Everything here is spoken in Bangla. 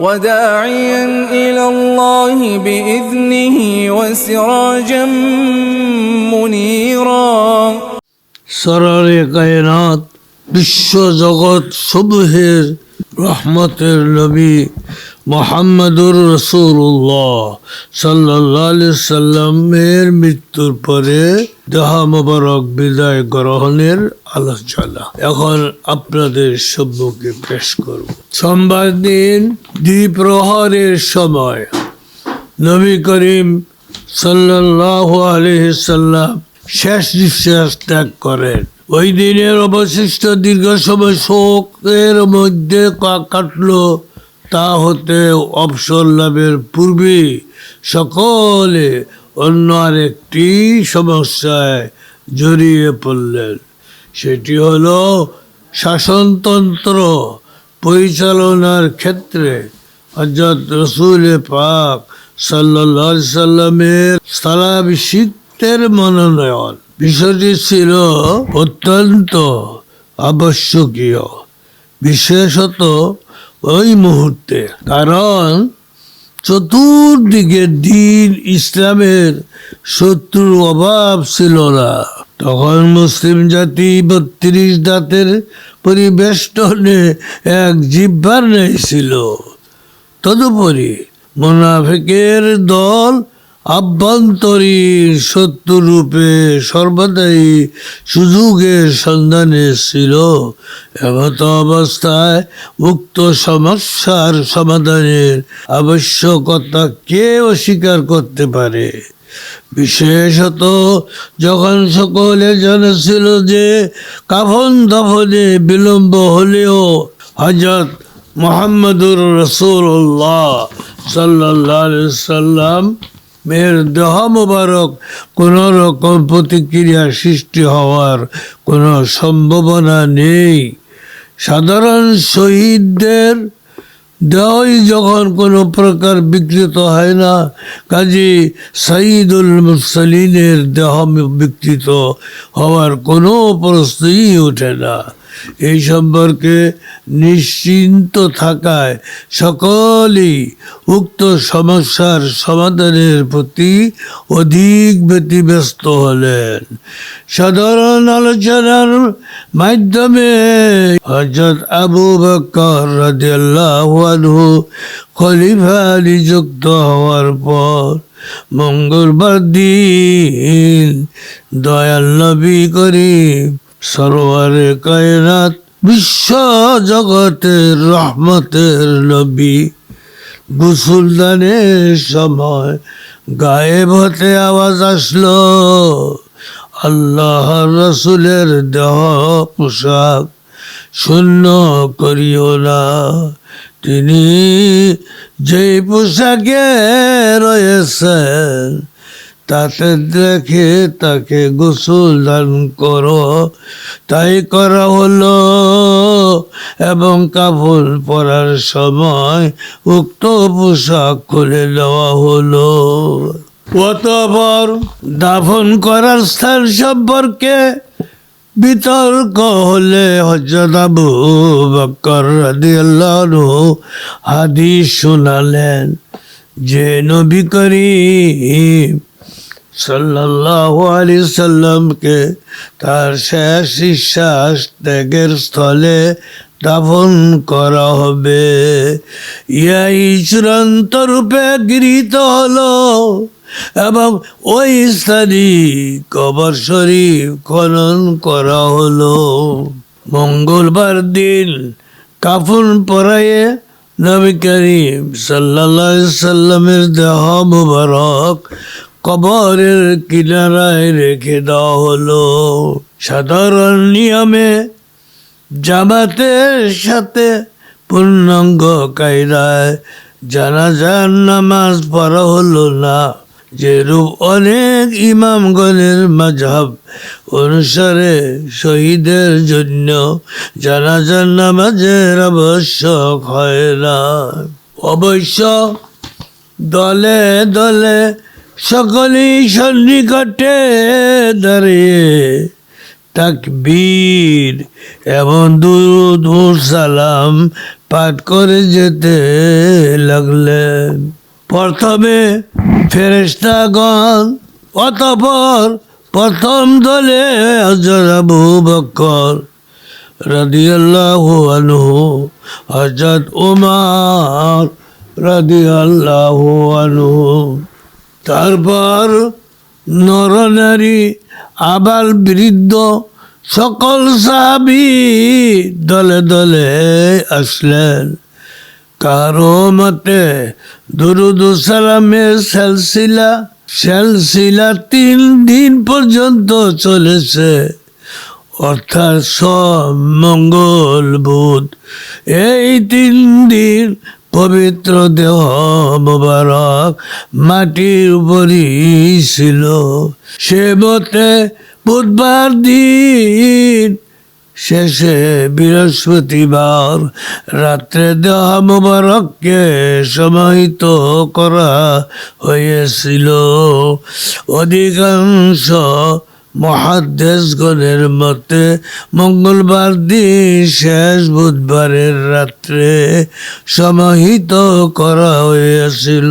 وداعيا إلى الله بإذنه وسراجا منيرا সরারে কায়নাত বিশ্ব জগৎ সমূহের রহমতের নবী মোহাম্মদুর রসুল্লাহ সাল্লাহ সাল্লামের মৃত্যুর পরে দেহ মোবারক বিদায় গ্রহণের আলোচনা। এখন আপনাদের সম্মুখে পেশ করব। সোমবার দিন দ্বিপ্রহরের সময় নবী করিম সাল্লাহ আলহিসাল্লাম শেষ নিঃশ্বাস ত্যাগ করেন। ওই দিনের অবশিষ্ট দীর্ঘ সময় শোকের মধ্যে কাটলো তা হতে অবসর লাভের পূর্বে সকলে অন্য আরেকটি সমস্যায় জড়িয়ে পড়লেন। সেটি হল শাসনতন্ত্র পরিচালনার ক্ষেত্রে হজরত রসুল পাক সাল্লাহ সাল্লামের স্থলাভিষিক্তের মনোনয়ন। বিষয়টি ছিল অত্যন্ত আবশ্যকীয়। বিশেষত ওই মুহূর্তে কারণ চতুর্দিকে দিন ইসলামের শত্রুর অভাব ছিল না। তখন মুসলিম জাতি বত্রিশ দাঁতের পরিবেষ্টনে এক জিব্বার নেই ছিল। তদুপরি মোনাফেকের দল আভ্যন্তরীণ শত্রুরূপে সর্বদাই সুযোগের সন্ধানে ছিল। এমত অবস্থায় উক্ত সমস্যার সমাধানের আবশ্যকতা কে অস্বীকার করতে পারে? বিশেষত যখন সকলে জানেছিল যে কাফন দাফনে বিলম্ব হলেও হজরত মোহাম্মদুর রসুল্লাহ সাল্লাহ সাল্লাম মেয়ের দেহ মোবারক, কোনো রকম প্রতিক্রিয়া সৃষ্টি হওয়ার কোনো সম্ভাবনা নেই। সাধারণ শহীদদের দেহই যখন কোনো প্রকার বিকৃত হয় না, কাজী সাইদুল মুরসালিনের দেহ বিকৃত হওয়ার কোনো প্রশ্নই ওঠে না। এই সম্পর্কে নিশ্চিন্ত থাকায় সকলেই উক্ত সমস্যার সমাধানের প্রতি অধিক ব্যতিব্যস্ত হলেন। সাধারণ আলোচনার মাধ্যমে হজরত আবু বকর রাদিয়াল্লাহু আনহু খলিফা নিযুক্ত হওয়ার পর মঙ্গলবার দিন দয়াল নবী করিম সরোয়ারে কায়নাত বিশ্ব জগতের রহমতের নবী। গুসুলদানের সময় গায়েব হতে আওয়াজ আসলো। আল্লাহ রসুলের দেহ পোশাক শূন্য করিও না। তিনি যেই পোশাকে রয়েছেন তাতে দেখে তাকে গোসল দান করো। তাই করা হলো এবং কাপড় পরার সময় উক্ত পোশাক খুলে দেওয়া হলো। অতপর দাফন করার স্থান সম্পর্কে বিতর্ক হলে হজরত আবু বকর রাদিয়াল্লাহু হাদিস শোনালেন যে নবী করিম সাল্লাল্লাহু আলাইহি সাল্লামকে তার শেষ নিঃশ্বাস ত্যাগের স্থলে দাফন করা হবে। ইয়াই চূড়ান্ত রূপে গৃহীত হলো এবং ওই স্থানে কবর শরীফ খনন করা হলো। মঙ্গলবার দিন কাফন পরায়ে নবী করিম সাল্লাহ সাল্লামের দেহ মুবারক কবরের কিনারায় রেখে দেওয়া হলো। সাধারণ নিয়মে জামাতের সাথে পূর্ণাঙ্গ কায়দায় জানাজার নামাজ পড়া হলো না। যেরূপ অনেক ইমামগণের মাঝহাব অনুসারে শহীদের জন্য জানাজার নামাজের আবশ্যক হয় না। অবশ্য দলে দলে সকলেই সন্নিকটে দাঁড়িয়ে তাকবীর এবং দুরুদ ও সালাম পাঠ করে যেতে লাগলেন। প্রথমে ফেরেশতাগণ অতপর প্রথম দলে হজরত আবু বকর রাদিয়াল্লাহু আনহু হজরত উমার রাদিয়াল্লাহু আনহু তারপর নরনারী, আবার বৃদ্ধ, সকল সাহাবি দলে দলে আসলেন। কারও মতে দুরুদ ও সালামের সেলসিলা সেলসিলা তিন দিন পর্যন্ত চলেছে। অর্থাৎ সব মঙ্গল বুধ। এই তিন দিন পবিত্র দেহ মোবারক মাটির উপরই ছিল। সে মতে বুধবার দিন শেষে বৃহস্পতিবার রাত্রে দেহ মোবারককে সমাহিত করা হয়েছিল। অধিকাংশ মহাদেশগণের মতে মঙ্গলবার দিন শেষ বুধবারের রাত্রে সমাহিত করা হয়েছিল।